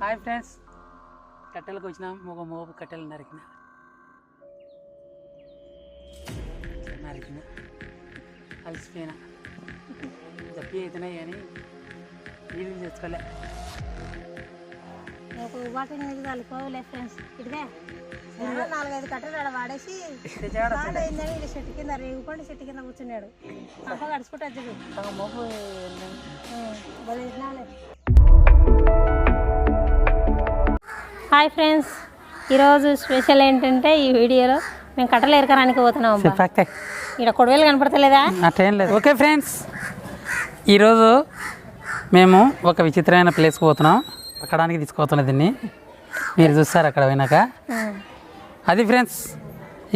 Hi friends. కట్టెలకు వచ్చినాం. ఒక మోపు కట్టెలు నరికిన. నరికిన. అలసిపోయినా. జప్పి అవుతున్నాయి కానీ నీళ్ళు తెచ్చుకోలే. ఒక బాటిల్ నీళ్ళు కలుపుకోలే ఫ్రెండ్స్. ఇటుగా నాలుగైదు కట్టలు ఆడ వాడేసి అయిందని వీళ్ళ చెట్టు కింద రేగుకొని చెట్టు కింద కూర్చున్నాడు. పంప ఒక మోపు బలిసినాలే హాయ్ ఫ్రెండ్స్. ఈరోజు స్పెషల్ ఏంటంటే ఈ వీడియోలో మేము కట్టలు ఎరకరానికి పోతున్నాం ఈడ కొడవేలు కనపడతలేదా? అట్లేం లేదు. Okay friends. ఈరోజు మేము ఒక విచిత్రమైన ప్లేస్కి పోతున్నాం. అక్కడానికి తీసుకుపోతున్నాం దీన్ని. మీరు చూస్తారు అక్కడ పోయినాక. అది ఫ్రెండ్స్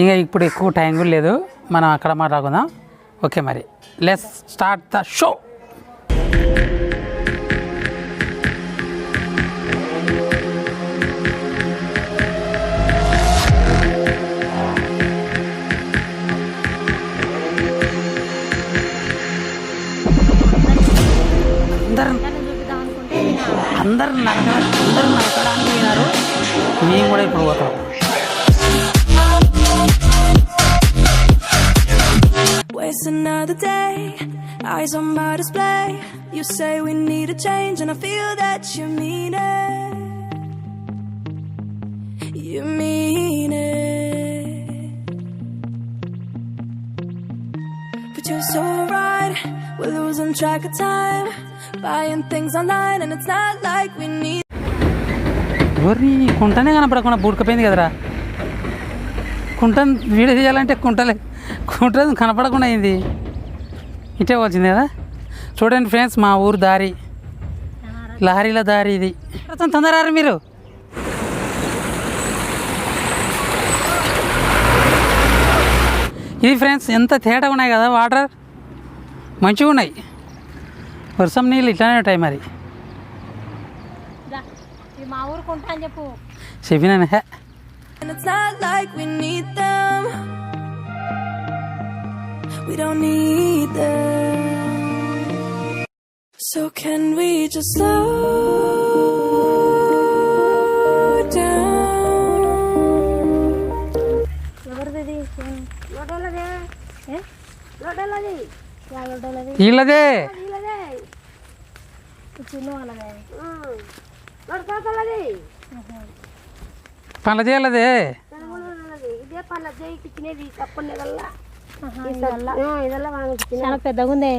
ఇంకా ఇప్పుడు ఎక్కువ టైం కూడా లేదు. మనం అక్కడ మాట్లాడుకుందాం. ఓకే మరి. లెస్ స్టార్ట్ ద షో అందరు అందరు నరక అందరు నరకడానికి పోయినారు మేము కూడా ఇప్పుడు పోతాం Waste another day, eyes on my display. You say we need a change, and I feel that you mean it. You mean it. But you're so right, we're losing track of time. Buying things online, and it's not like we need. ఎవరి కుంటనే కనపడకుండా బుడకపోయింది కదరా. కుంటం video తీయాలంటే కుంటలే. కుంట కనపడకుండా అయింది. ఇటే వచ్చింది కదా. చూడండి ఫ్రెండ్స్ మా ఊరు దారి. లారీల దారి ఇది. తొందరారు మీరు. ఇది ఫ్రెండ్స్ ఎంత తేటగా ఉన్నాయి కదా వాటర్? మంచిగా ఉన్నాయి. వర్షం నీళ్ళు ఇట్లానే ఉంటాయి మరి. మా ఊరు కొంటా అని చెప్పు. చెప్పినాను హే And it's not like we need them. We don't need them. So can we just slow down? ఎవరిది లోటోలదే ఏ? లోటోలది వీళ్ళదే. చేయాలదే పళ్ళ చాలా పెద్దగా ఉందే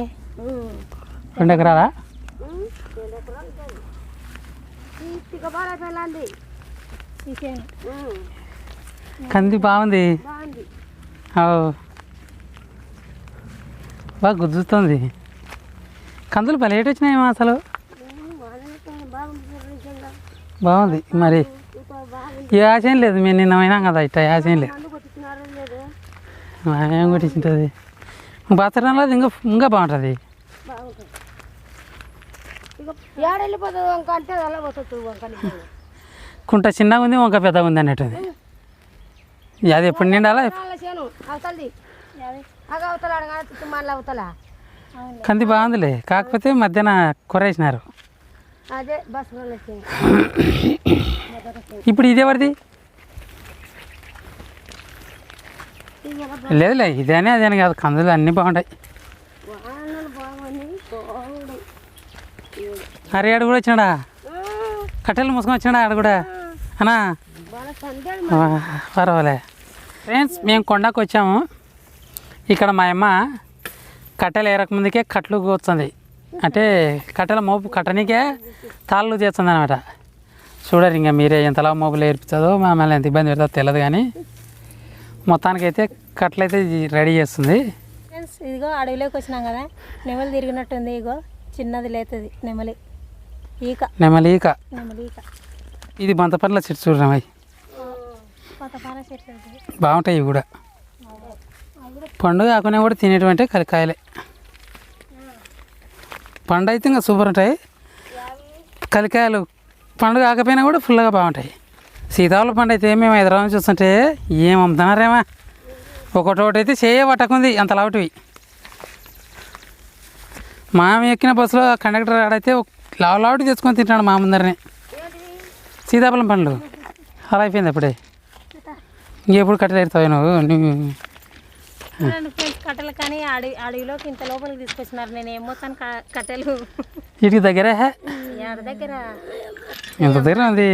రెండు ఎకరాలా? కంది బాగుంది. బాగా గుజ్జుతుంది కందులు పలేటి వచ్చినాయేమో అసలు. బాగుంది మరి. ఈ ఆశ లేదు మేము నిన్న పోయినాం కదా ఇట్ట ఆశ ఏం లేదు. ఏం కొట్టించుంటుంది. బతడంలో ఇంకా ఇంకా బాగుంటుంది. కుంట చిన్నగా ఉంది వంక పెద్దగా ఉంది అన్నట్టుంది. అది ఎప్పుడు నిండాలా? అగ అవతల అడగా మళ్ళీ అవతల. కంది బాగుందిలే. కాకపోతే మధ్యాహ్న కొరేసినారు. అదే బస్ చేను ఇప్పుడు ఇది ఎవరిది లేదులే ఇదేనే అదేని కాదు. కందులు అన్నీ బాగుంటాయి. అరే ఆడు కూడా వచ్చినాడా? కట్టెలు మూసుకొని వచ్చినాడా ఆడు కూడా? అనా పర్వాలే. ఫ్రెండ్స్ మేము కొండకు వచ్చాము. ఇక్కడ మా అమ్మ కట్టెలు ఏరకముందుకే కట్లు కూర్చుంది. అంటే కట్టెల మోపు కట్టనికే తాళ్ళు చేస్తుంది అనమాట చూడరు ఇంకా మీరే ఎంతలా మోపులు ఏర్పుతుందో మమ్మల్ని ఎంత ఇబ్బంది పెడతాదో తెలియదు కానీ మొత్తానికైతే ఇది రెడీ చేస్తుంది. ఇదిగో అడవిలోకి వచ్చినాం కదా నెమలి తిరిగినట్టుంది ఇగో చిన్నది లేతుంది నెమలి. ఈక. నెమలి ఈక. నెమలి ఈక. ఇది బంతపల్లి చెట్టు ఇది. బాగుంటాయి ఇవి కూడా. పండుగ కాకుండా కూడా తినేటువంటి కలికాయలే పండు అయితే ఇంకా సూపర్ ఉంటాయి. కలికాయలు పండుగ కాకపోయినా కూడా ఫుల్గా బాగుంటాయి. సీతాఫల పండు అయితే మేము హైదరాబాద్ నుంచి చూస్తుంటే ఏం అమ్ముతున్నారేమా? ఒకటోటి ఒకటి అయితే చేయ పట్టకుంది అంత లావుటివి. మామ ఎక్కిన బస్సులో కండక్టర్ ఆడైతే లావు లావుటి తెచ్చుకొని తింటాడు మా ముందరనే. సీతాఫలం పండ్లు. అలా అయిపోయింది అప్పుడే. ఇంకెప్పుడు కట్టెలు ఎడతావు నువ్వు నువ్వు? కట్టెలు కానీ అడవి అడవిలోకి ఇంత లోపలికి తీసుకొచ్చినారు. నేను ఏం కట్టెలు? వీటికి దగ్గరే దగ్గర? ఎంత దగ్గర ఉంది.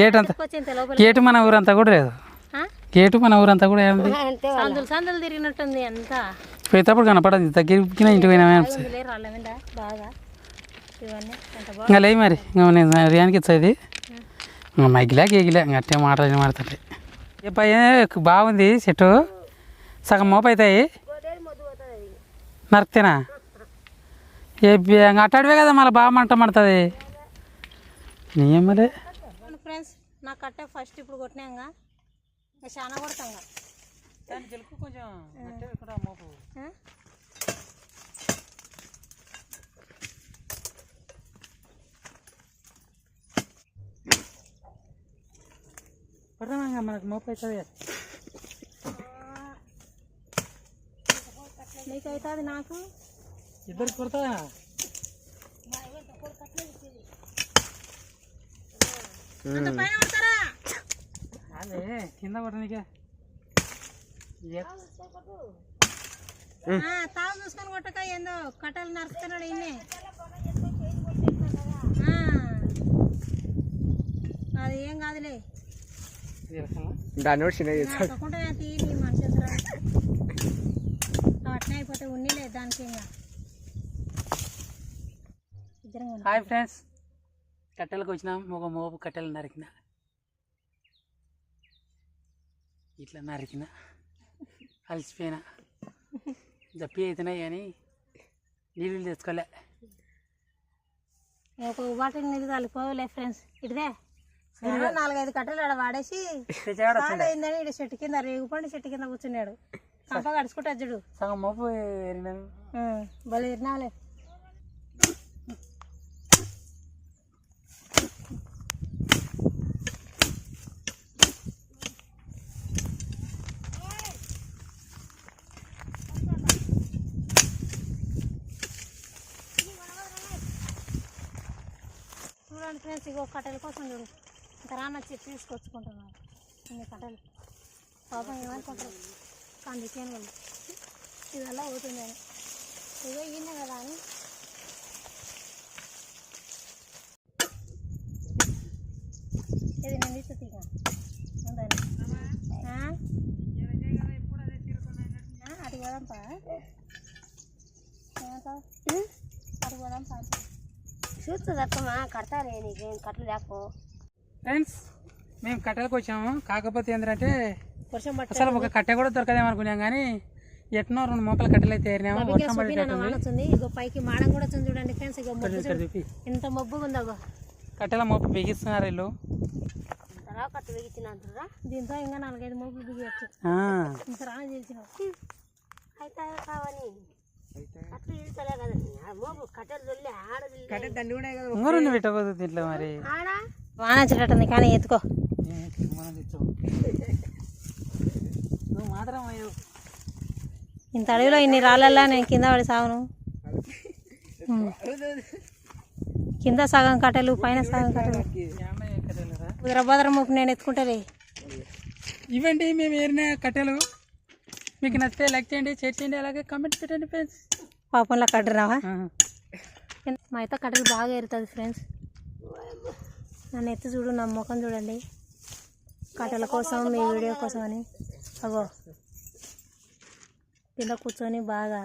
గేట్ అంతా గేటు మన ఊరంతా కూడా లేదు. గేటు మన ఊరంతా కూడా ఏముంది? సందులు సందులు తిరిగినట్టుంది అంతా. పోయేటప్పుడు కనపడదు. దగ్గరికి ఇంటికి పోయినా బాగా. ఇంకా లేవు మరి. ఇంకా నేను రియానికి ఇచ్చేది గేగిలే ఇంకా అట్టే మాటలు మాడుతుంటే ఏ పై బాగుంది చెట్టు? సగం మోపు అవుతాయి నరికితేనా ఏ అట్టాడివే కదా మళ్ళీ బాగా మంట పడుతుంది నీయమ్మలే ఫ్రెండ్స్ నా కట్టే ఫస్ట్ ఇప్పుడు కొట్టినాక ఇంకా చాలా కొడతాం కొంచెం? మనకు మోపు. అవుతుంది అవుతుంది నాకు? ఇద్దరు కొడతా అదే కింద ఆ, తావు చూసుకొని కొట్టక ఏందో కట్టెలు నరుకుతున్నాడు ఇన్నే ఆ. అది ఏం కాదులే. దాన్ని కూడా చిన్నగా చేస్తాడు. తప్పకుండా తీ నీ మనిషి అట్నే అయిపోతే ఉన్నీలే దానికి ఇంకా. Hi friends. కట్టెలకు వచ్చినాం. ఒక మోపు కట్టెలు నరికిన. ఇట్లా నరికిన. అలసిపోయినా. జప్పి అవుతున్నాయి కానీ నీళ్ళు తెచ్చుకోలే. ఒక బాటిల్ నీళ్ళు తల్లిపోలే ఫ్రెండ్స్. ఇటుదే. నాలుగైదు కట్టెలు ఆడ వాడేసి అయిందని చెట్టు కింద రేగుపండి చెట్టు కింద కూర్చున్నాడు. కంప గడుచుకుంటా చూడు. సగం మోపు ఏరినాను ఉం, భలే తిన్నాలే చూడండి ఫ్రెండ్స్ ఇగో కట్టెల కోసం చూడు. ఇంకా రాన్న చెట్టు తీసుకొచ్చుకుంటున్నాను ఇన్ని కట్టెలు. పాపం ఏమనుకుంటారు? కంది చేను వాళ్ళు ఇదల్లా పోతుంది అని ఇదో ఈయన కదా అని ఇది నేను ఇస్తుంది ఇక ఉందని ఆ? ఆ, అటు పోదాంపా ఏమంటావు అటు పోదాంపా చూస్తుంది అత్తమ్మా కడతారే నీకేం కట్టలు లేకపో ఫ్రెండ్స్ మేము కట్టెలకు వచ్చాము. కాకపోతే ఏంటంటే అసలు ఒక కట్టె కూడా దొరకదేమో అనుకున్నాం కానీ ఎట్నో రెండు మొక్కలు కట్టెలు అయితే ఏరినాము. వర్షం పడేటట్టుంది. వచ్చింది ఇగో పైకి మాడం కూడా వచ్చింది చూడండి ఫ్రెండ్స్. ఇగో ఇక్కడ మబ్బు ఎంత మబ్బుగా ఉందో కట్టెల మోపు బిగిస్తున్నారు వీళ్ళు. దీంతో ఇంకా నాలుగైదు మబ్బులు బిగియచ్చు. అయితే దండి కూడా ఇంకో రెండు పెట్టకూడదు దీంట్లో మరి. వాన వచ్చేటట్టుంది కానీ ఎత్తుకో. ఇంత అడవిలో ఇన్ని రాళ్ళల్లా నేను కింద పడి సాగును. కింద సగం కట్టెలు పైన సగం కట్టెలు? కుదరబోదర ముప్పు నేను ఎత్తుకుంటారే ఇవ్వండి మేము ఏరిన కట్టెలు. మీకు నచ్చితే లైక్ చేయండి షేర్ చేయండి అలాగే కామెంట్ పెట్టండి ఫ్రెండ్స్ పాపంలో కట్టరావా మా అయితే కట్టెలు బాగా ఎరుతుంది ఫ్రెండ్స్ నన్ను ఎత్తు చూడు నా ముఖం చూడండి. కట్టెల కోసం మీ వీడియో కోసం అని. అగో. కింద కూర్చొని బాగా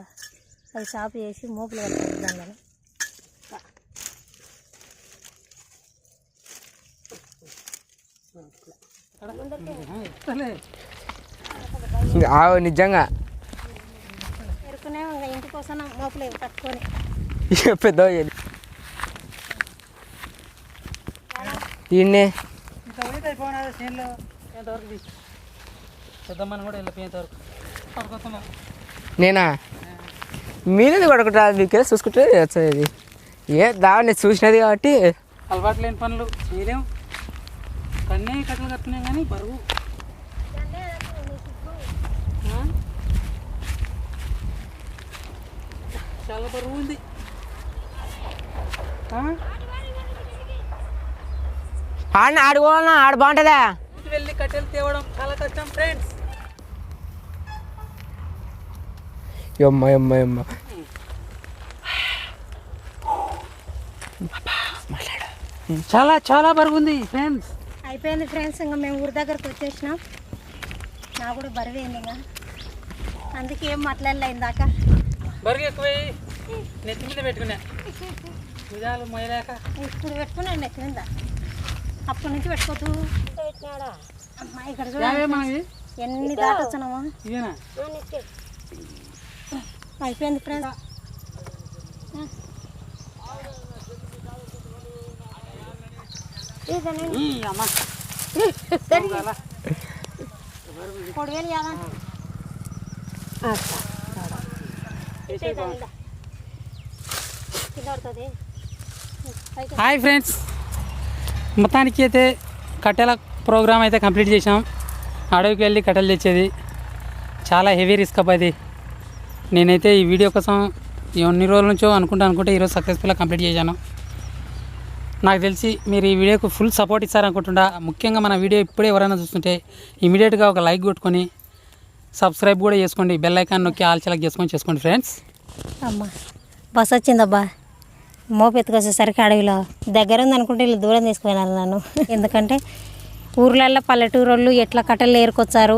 అది షాప్ చేసి మోపులు కడతాను దానిలో. ఆవు నిజంగా. మోపులు కట్టుకొని. పెద్ద ఈయన్నే అయిపోయినా చేనులో ఎంతవరకు తీ. పెద్దమ్మని కూడా వెళ్ళిపోయేంతవరకు పడుకోతున్నా నేనా? మీరేది కొడుకుంటా మీకే చూసుకుంటే వచ్చేది. ఏ దాన్ని చూసినది కాబట్టి. అలవాటు లేని పనులు చేయలేం. కన్నీ కట్టలు కట్టున్నాం కానీ బరువు? చాలా బరువు ఉంది. ఆ? ఆడ ఆడుకోవాలన్నా ఆడ బాగుంటుందా? వెళ్ళి కట్టెలు తేవడం చాలా కష్టం ఫ్రెండ్స్ యమ్మ యమ్మ యమ్మ. చాలా చాలా బరుగుంది ఫ్రెండ్స్ అయిపోయింది ఫ్రెండ్స్ ఇంకా మేము ఊరి దగ్గరకు వచ్చేసినాం. నా కూడా బరువైంది ఇంకా. అందుకే ఏం మాట్లాడలే ఇందాక. బరుగు ఎక్కువ నెత్తి మీద పెట్టుకున్నా. భుజాలు మొయ్యలేక. ఇప్పుడు పెట్టుకున్నాండి కింద అప్పటి నుంచి పెట్టినాడా అమ్మా ఇక్కడ చూడండి ఎన్ని దాటొచ్చున్నామా అయిపోయింది ఫ్రెండ్స్ ఈ అమ్మ. మూడు వేలు యాదా కింద హాయ్ ఫ్రెండ్స్. మొత్తానికి అయితే కట్టెల ప్రోగ్రామ్ అయితే కంప్లీట్ చేసాం అడవికి వెళ్ళి కట్టెలు తెచ్చేది. చాలా హెవీ రిస్క్ అది నేనైతే ఈ వీడియో కోసం ఎన్ని రోజుల నుంచో అనుకుంటా అనుకుంటే ఈరోజు సక్సెస్ఫుల్గా కంప్లీట్ చేశాను. నాకు తెలిసి మీరు ఈ వీడియోకు ఫుల్ సపోర్ట్ ఇస్తారనుకుంటుండా. ముఖ్యంగా మన వీడియో ఇప్పుడే ఎవరైనా చూస్తుంటే ఇమీడియట్గా ఒక లైక్ కొట్టుకొని సబ్స్క్రైబ్ కూడా చేసుకోండి. బెల్ ఐకాన్ నొక్కి ఆల్ సెలెక్ట్ చేసుకొని చేసుకోండి ఫ్రెండ్స్. అమ్మా బస్ వచ్చిందబ్బా. మోపు అడవిలో దగ్గర ఉంది అనుకుంటే వీళ్ళు దూరం తీసుకుపోయినారు నన్ను. ఎందుకంటే ఊర్లల్లో పల్లెటూరు వాళ్ళు ఎట్లా కట్టెలు ఏరుకొచ్చారు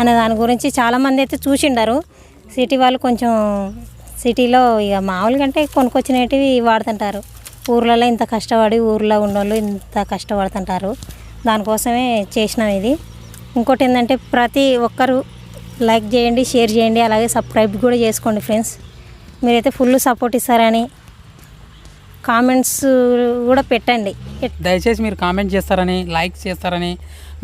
అనే దాని గురించి చాలామంది అయితే చూసిండారు. సిటీ వాళ్ళు కొంచెం సిటీలో ఇక మామూలుగా అంటే కొనుక్కొచ్చినవి వాడుతుంటారు. ఊర్లలో ఇంత కష్టపడి ఊర్లో ఉన్నోళ్ళు ఇంత కష్టపడుతుంటారు. దానికోసమే చేసినాం ఇది. ఇంకోటి ఏంటంటే ప్రతి ఒక్కరు లైక్ చేయండి షేర్ చేయండి అలాగే సబ్స్క్రైబ్ కూడా చేసుకోండి ఫ్రెండ్స్. మీరైతే ఫుల్ సపోర్ట్ ఇస్తారని కామెంట్స్ కూడా పెట్టండి. దయచేసి మీరు కామెంట్ చేస్తారని లైక్స్ చేస్తారని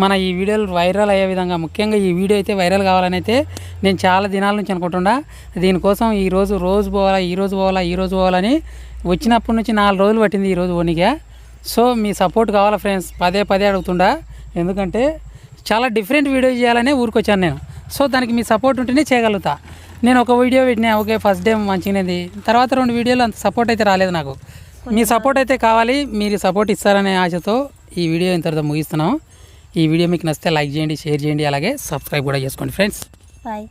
మన ఈ వీడియోలు వైరల్ అయ్యే విధంగా ముఖ్యంగా ఈ వీడియో అయితే వైరల్ కావాలని అయితే నేను చాలా దినాల నుంచి అనుకుంటున్నా. దీనికోసం ఈరోజు రోజు పోవాలా ఈ రోజు పోవాలా ఈ రోజు పోవాలని వచ్చినప్పటి నుంచి నాలుగు రోజులు పట్టింది ఈరోజు ఓనిగా సో మీ సపోర్ట్ కావాలా ఫ్రెండ్స్? పదే పదే అడుగుతుండా. ఎందుకంటే చాలా డిఫరెంట్ వీడియో చేయాలనే ఊరికొచ్చాను నేను. సో దానికి మీ సపోర్ట్ ఉంటేనే చేయగలుగుతా. నేను ఒక వీడియో పెట్టినా ఓకే ఫస్ట్ డే మంచిగానేది తర్వాత రెండు వీడియోలు అంత సపోర్ట్ అయితే రాలేదు నాకు. మీ సపోర్ట్ అయితే కావాలి మీరు సపోర్ట్ ఇస్తారనే ఆశతో ఈ వీడియో ఇంతటితో ముగిస్తున్నాం ఈ వీడియో మీకు నచ్చితే లైక్ చేయండి షేర్ చేయండి అలాగే సబ్స్క్రైబ్ కూడా చేసుకోండి ఫ్రెండ్స్ బాయ్